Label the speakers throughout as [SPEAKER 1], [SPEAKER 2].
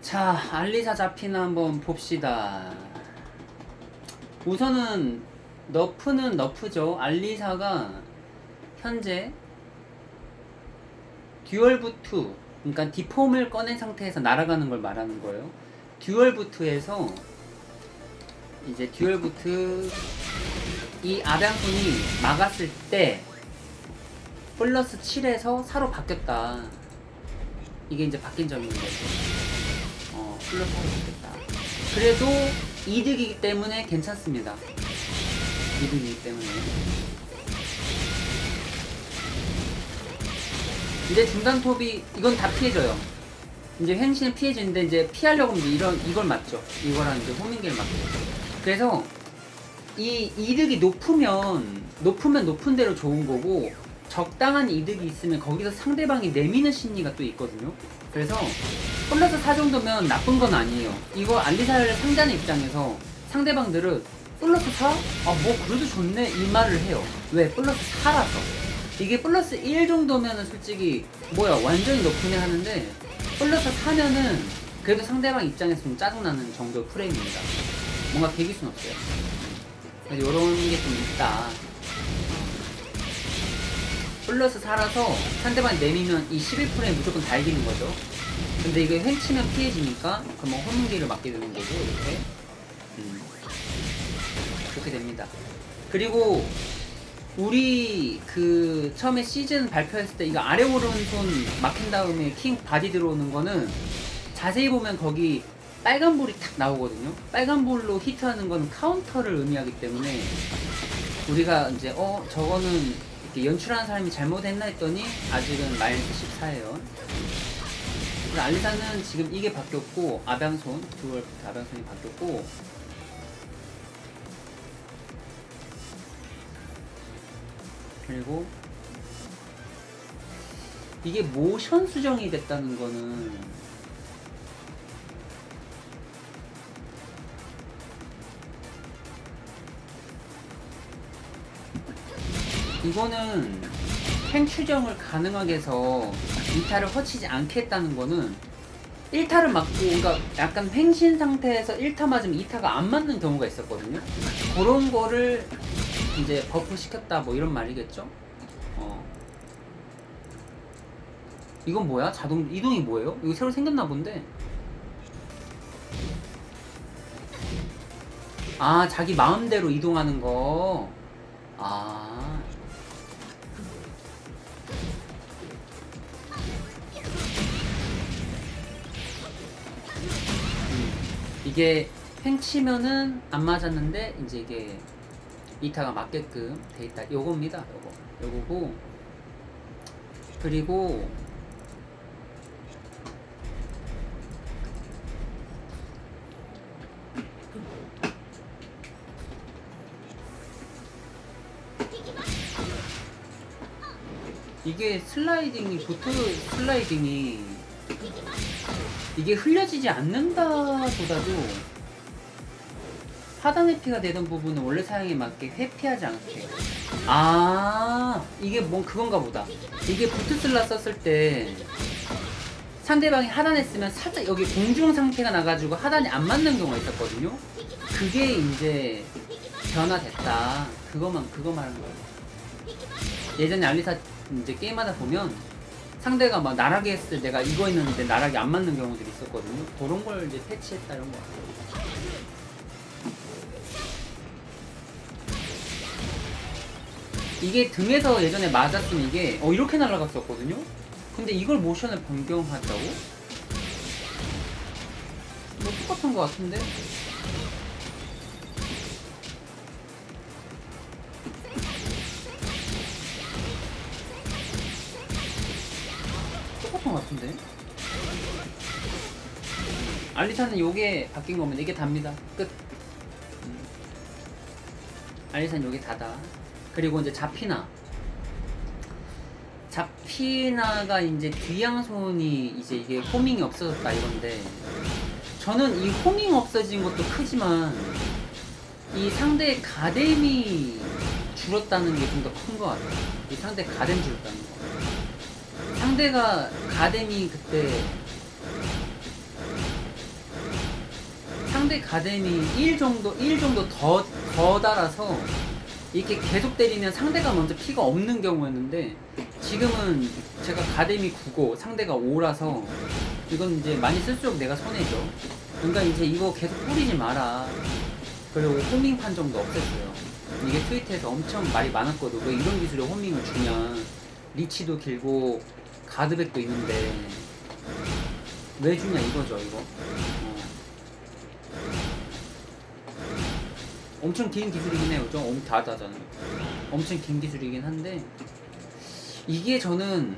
[SPEAKER 1] 자, 알리사 잡히나 한번 봅시다. 우선은 너프는 너프죠. 알리사가 현재 듀얼 부트, 그러니까 디폼을 꺼낸 상태에서 날아가는 걸 말하는 거예요. 듀얼 부트에서 이제 듀얼 부트 이 아량분이 막았을 때 플러스 7에서 4로 바뀌었다. 이게 이제 바뀐 점인 거죠. 4로 바뀌었다. 그래도 이득이기 때문에 괜찮습니다. 이득이기 때문에. 이제 중단 톱이 이건 다 피해져요. 이제 횡신은 피해지는데 이제 피하려고 하면 이런 이걸 맞죠. 이거랑 이제 호밍기를 맞고. 그래서 이 이득이 높으면 높으면 높은 대로 좋은 거고 적당한 이득이 있으면 거기서 상대방이 내미는 심리가 또 있거든요. 그래서 플러스 4 정도면 나쁜 건 아니에요. 이거 알리사를 상자는 입장에서 상대방들은 플러스 4? 아, 뭐, 그래도 좋네. 이 말을 해요. 왜? 플러스 4라서. 이게 플러스 1 정도면은 솔직히, 뭐야, 완전히 높으네 하는데, 플러스 4면은 그래도 상대방 입장에서 좀 짜증나는 정도의 프레임입니다. 뭔가 개길 순 없어요. 요런 게 좀 있다. 플러스 4라서 상대방이 내미면 이 11%에 무조건 다 이기는 거죠. 근데 이게 횡치면 피해지니까 그러면 호문기를 맞게 되는 거고 이렇게 음. 그렇게 됩니다. 그리고 우리 그 처음에 시즌 발표했을 때 이거 아래 오른손 막힌 다음에 킹 바디 들어오는 거는 자세히 보면 거기 빨간 볼이 탁 나오거든요. 빨간 볼로 히트하는 건 카운터를 의미하기 때문에 우리가 이제 어 저거는 연출하는 사람이 잘못했나 했더니 아직은 마이너스 14예요. 그래서 알리사는 지금 이게 바뀌었고 아방손 듀얼 아방손이 바뀌었고 그리고 이게 모션 수정이 됐다는 거는 이거는 행 추정을 가능하게 해서 2타를 허치지 않겠다는 거는 1타를 맞고 그러니까 약간 횡신 상태에서 1타 맞으면 2타가 안 맞는 경우가 있었거든요. 그런 거를 이제 버프 시켰다 뭐 이런 말이겠죠. 어. 이건 뭐야? 자동 이동이 뭐예요? 이거 새로 생겼나 본데. 아, 자기 마음대로 이동하는 거. 아. 이게 횡치면은 안 맞았는데 이제 이게 이타가 맞게끔 돼 있다. 요겁니다. 요거. 요거고 그리고 이게 슬라이딩이 보트 슬라이딩이 이게 흘려지지 않는다보다도 하단 회피가 되던 부분은 원래 사양에 맞게 회피하지 않게. 아 이게 뭐 그건가 보다. 이게 부트슬라 썼을 때 상대방이 하단에 쓰면 살짝 여기 공중 상태가 나가지고 하단이 안 맞는 경우가 있었거든요. 그게 이제 변화됐다. 그거만 그거 말하는 거예요. 예전에 알리사 이제 게임하다 보면 상대가 막 나락에 했을 때 내가 이거 했는데 나락이 안 맞는 경우들이 있었거든요 그런 걸 이제 패치했다 이런 거 같아요 이게 등에서 예전에 맞았으면 이게 어 이렇게 날아갔었거든요. 근데 이걸 모션을 변경하자고? 뭐 똑같은 것 같은데? 같은데? 알리사는 요게 바뀐 거면 이게 답니다. 끝. 음. 알리사는 요게 다다. 그리고 이제 자피나 자피나가 이제 뒤양손이 이제 이게 호밍이 없어졌다 이건데 저는 이 호밍 없어진 것도 크지만 이 상대의 가뎀이 줄었다는 게 좀 더 큰 것 같아요. 이 상대 가뎀 줄었다는 거. 상대가 가뎀이 그때 상대 가뎀이 1 정도 1 정도 더, 더 달아서 이렇게 계속 때리면 상대가 먼저 피가 없는 경우였는데 지금은 제가 가뎀이 9고 상대가 5라서 이건 이제 많이 쓸수록 내가 손해죠. 그러니까 이제 이거 계속 뿌리지 마라. 그리고 호밍 판정도 없앴어요. 이게 트위터에서 엄청 말이 많았거든. 왜 이런 기술에 호밍을 주냐. 리치도 길고 가드백도 있는데 왜 주냐 이거죠 이거. 어. 엄청 긴 기술이긴 해요. 좀 다다잖아요. 엄청 긴 기술이긴 한데 이게 저는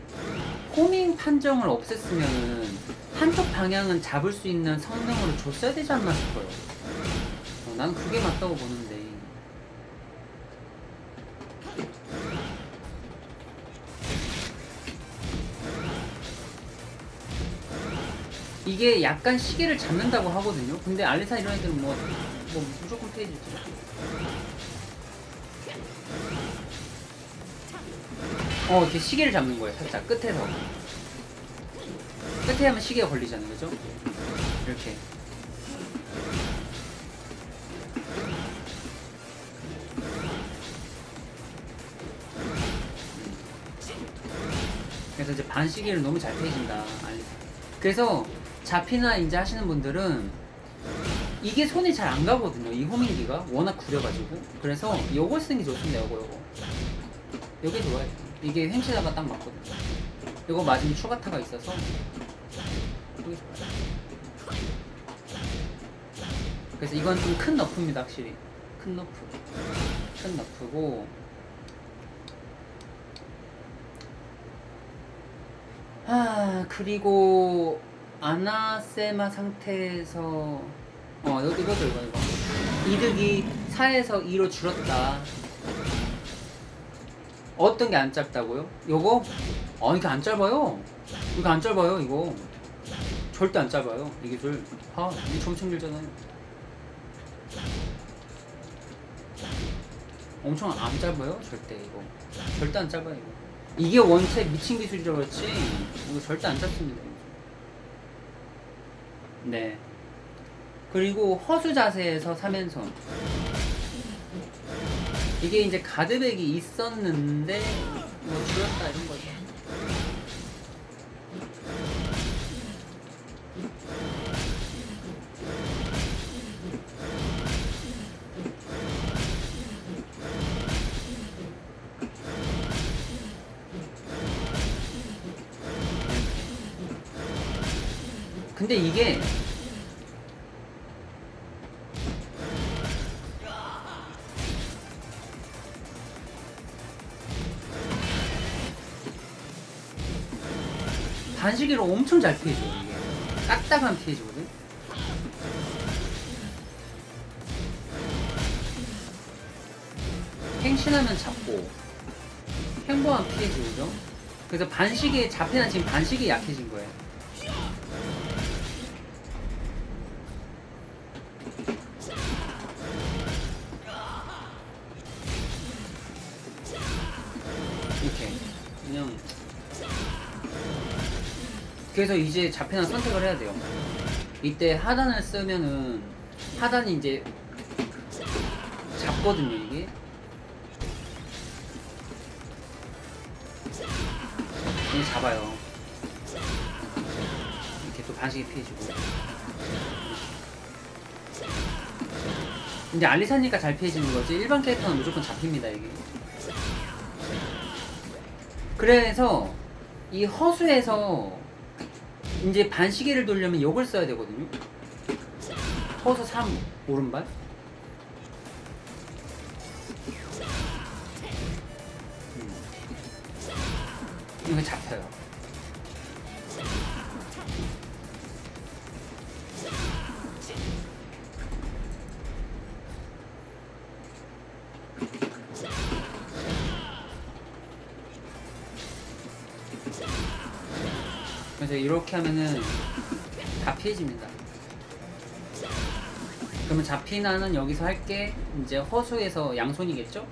[SPEAKER 1] 호밍 판정을 없앴으면은 한쪽 방향은 잡을 수 있는 성능으로 줬어야 되지 않나 싶어요. 어, 난 그게 맞다고 보는데. 이게 약간 시계를 잡는다고 하거든요. 근데 알리사 이런 애들은 뭐, 뭐 무조건 페이지지. 어, 이렇게 시계를 잡는 거예요, 살짝 끝에서. 끝에 하면 시계가 걸리잖아요, 그죠? 이렇게. 그래서 이제 반시계를 너무 잘 패진다. 알리사. 그래서 잡히나 이제 하시는 분들은 이게 손이 잘 안 가거든요. 이 호밍기가 워낙 구려가지고. 그래서 요거 쓰는 게 좋습니다. 요거 요거. 요게 좋아요. 이게 햄치다가 딱 맞거든요. 요거 맞으면 추가타가 있어서 요게 좋아요. 그래서 이건 좀 큰 너프입니다. 확실히. 큰 너프. 큰 너프고 아 그리고 아나세마 상태에서 어 이거 이거 이거 이거. 이득이 4에서 2로 줄었다. 어떤 게 안 짧다고요? 요거? 아 이게 안 짧아요. 이거 안 짧아요 이거. 절대 안 짧아요 이 기술 아 이게 엄청 길잖아요. 엄청 안 짧아요 절대 이거. 절대 안 짧아요 이거. 이게 원체 미친 기술이라 그렇지? 이거 절대 안 짧습니다. 네. 그리고 허수 자세에서 3연손. 이게 이제 가드백이 있었는데 뭐 줄였다 이런 거죠 근데 이게 반시계로 엄청 잘 피해줘 이게. 딱딱한 피해주거든. 행신하면 잡고 행보하면 피해주죠? 그래서 반시계 자폐는 지금 반시계 약해진 거예 이렇게. 그냥. 그래서 이제 자폐나 선택을 해야 돼요. 이때 하단을 쓰면은 하단이 이제 잡거든요 이게. 이게 잡아요. 이렇게 또 반식이 피해주고. 근데 알리사니까 잘 피해지는 거지 일반 캐릭터는 무조건 잡힙니다 이게 그래서 이 허수에서 이제 반시계를 돌려면 이걸 써야 되거든요. 허수 3 오른발. 음. 이거 잡 그래서 이렇게 하면은 다 피해집니다. 그러면 잡히나는 여기서 할 게 이제 허수에서 양손이겠죠?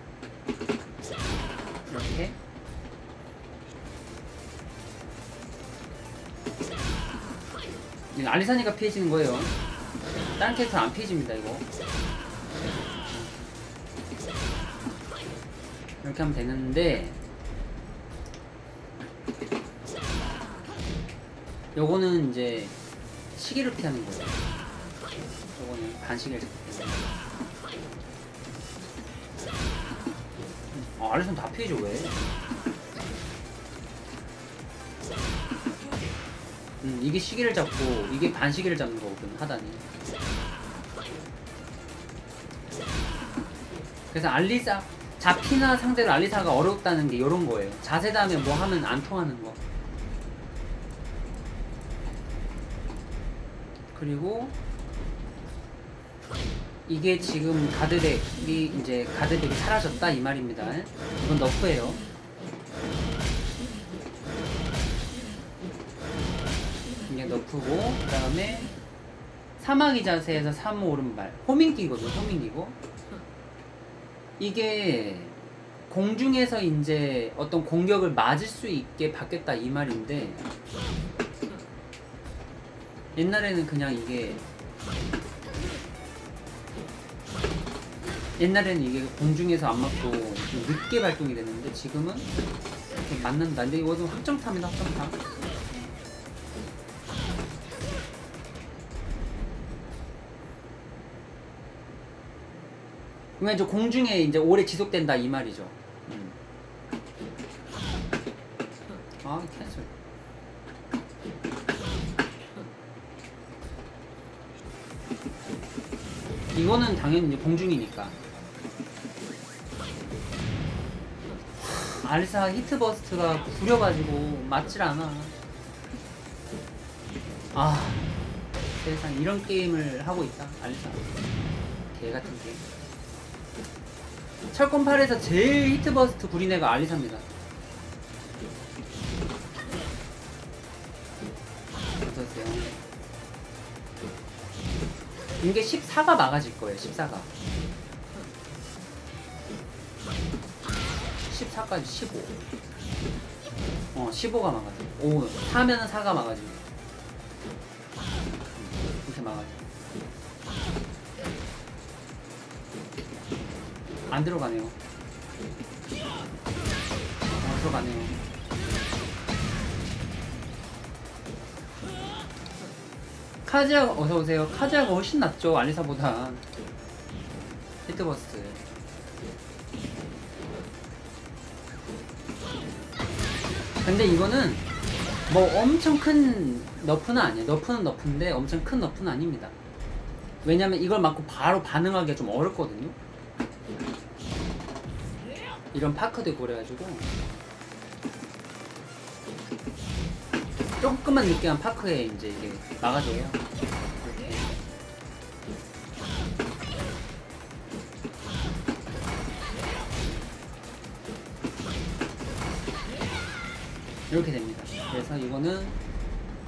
[SPEAKER 1] 이렇게 이거 알리사니까 피해지는 거예요. 다른 캐릭터 안 피해집니다 이거 이렇게 하면 되는데 요거는 이제 시기를 피하는 거예요. 요거는 반시계를 잡기 때문에. 아, 알리선 다 피해줘 왜? 음, 이게 시기를 잡고 이게 반시기를 잡는 거거든 하단이 그래서 알리사 자피나 상대로 알리사가 어렵다는 게 이런 거예요. 자세 다음에 뭐 하면 안 통하는 거 그리고 이게 지금 가드덱이 이제 가드덱이 사라졌다 이 말입니다. 이건 너프예요. 이게 너프고 그 다음에 사마귀 자세에서 3 오른발 호밍기거든 호밍기고. 이게 공중에서 이제 어떤 공격을 맞을 수 있게 바뀌었다 이 말인데 옛날에는 그냥 이게 옛날에는 이게 공중에서 안 맞고 좀 늦게 발동이 됐는데 지금은 이렇게 맞는다 근데 이거는 확정타입니다 확정타 그러면 이제 공중에 이제 오래 지속된다 이 말이죠. 음. 아 캔슬. 이거는 당연히 공중이니까. 알사 히트버스트가 구려가지고 맞질 않아. 아 세상 이런 게임을 하고 있다 알사. 개 같은 게임. 철권 8에서 제일 히트버스트 구린 애가 알리사입니다. 이게 14가 막아질 거예요, 14가. 14까지 15. 어, 15가 막아져. 오, 4면은 4가 막아집니다. 이렇게 막아져. 안 들어가네요. 어, 들어가네요. 카지아가 어서 오세요. 카지아가 훨씬 낫죠 알리사보다. 히트버스트. 근데 이거는 뭐 엄청 큰 너프는 아니에요. 너프는 너프인데 엄청 큰 너프는 아닙니다. 왜냐면 이걸 맞고 바로 반응하기가 좀 어렵거든요. 이런 파크도 있고 그래가지고 조금만 느끼한 파크에 이제 이게 막아줘요. 이렇게. 됩니다. 그래서 이거는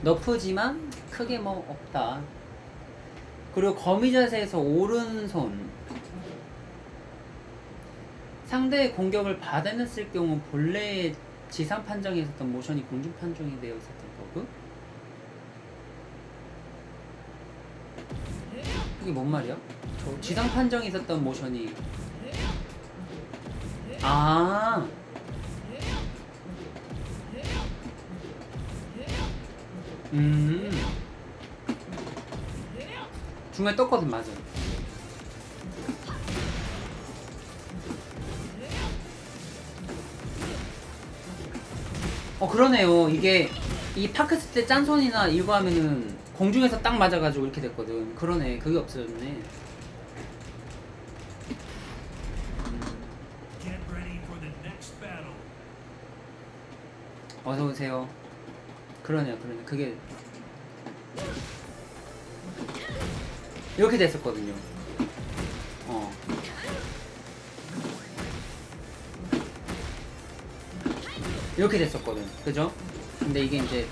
[SPEAKER 1] 너프지만 크게 뭐 없다. 그리고 거미 자세에서 오른손 상대의 공격을 받아냈을 경우 본래 지상 판정에 있었던 모션이 공중 판정이 되어 있었던 버그? 이게 뭔 말이야? 저 지상 판정에 있었던 모션이 아 음. 중간에 떴거든 맞아 어 그러네요 이게 이 파크스 때 짠손이나 이거 하면은 공중에서 딱 맞아가지고 이렇게 됐거든. 그러네. 그게 없어졌네. 어서 오세요. 그러네요 그러네 그게 이렇게 됐었거든요. 어. 이렇게 됐었거든. 그죠? 근데 이게 이제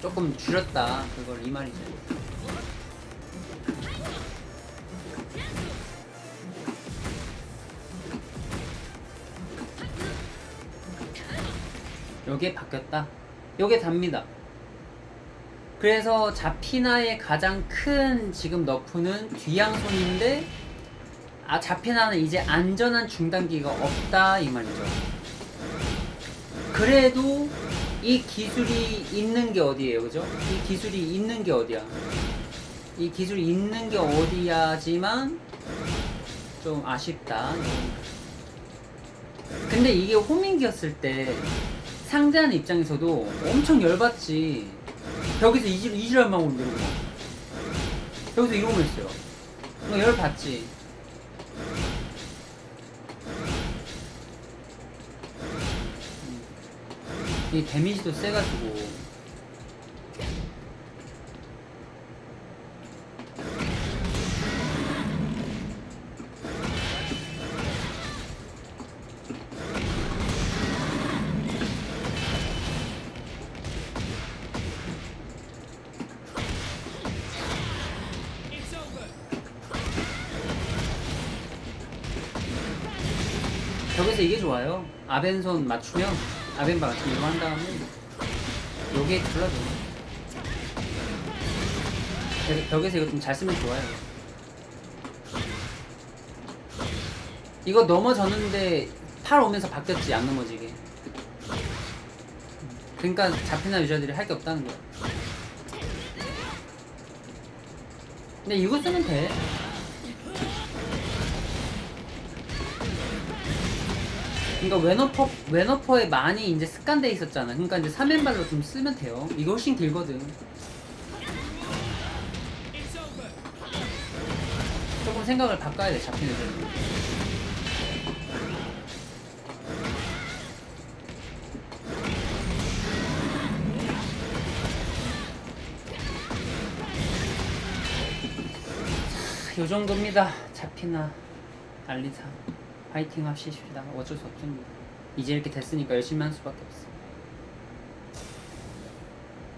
[SPEAKER 1] 조금 줄였다 그걸 이 말이죠. 요게 바뀌었다. 요게 답니다. 그래서 자피나의 가장 큰 지금 너프는 뒤양손인데 아 자피나는 이제 안전한 중단기가 없다 이 말이죠. 그래도 이 기술이 있는 게 어디예요, 그죠? 이 기술이 있는 게 어디야? 이 기술이 있는 게 어디야지만 좀 아쉽다. 근데 이게 호밍기였을 때 상대하는 입장에서도 엄청 열받지. 여기서 이질, 오고 이러고 막. 여기서 이러고 있어요. 뭐 열받지. 이 데미지도 세가지고. 벽에서 이게 좋아요. 아벤손 맞추면 아벤바 맞추면 이거 한 다음에 요게 골라줘. 벽- 벽에서 이거 좀 잘 쓰면 좋아요. 이거 넘어졌는데 팔 오면서 바뀌었지 안 넘어지게. 그러니까 잡히나 유저들이 할 게 없다는 거야. 근데 이거 쓰면 돼. 그러니까 웨너퍼 웨너퍼에 많이 이제 습관돼 있었잖아. 그러니까 이제 3왼발로 좀 쓰면 돼요. 이거 훨씬 길거든. 조금 생각을 바꿔야 돼 잡히는. 자, 요 정도입니다. 잡히나 알리사 파이팅 합시다. 어쩔 수 없습니다. 이제 이렇게 됐으니까 열심히 할 수밖에 없어.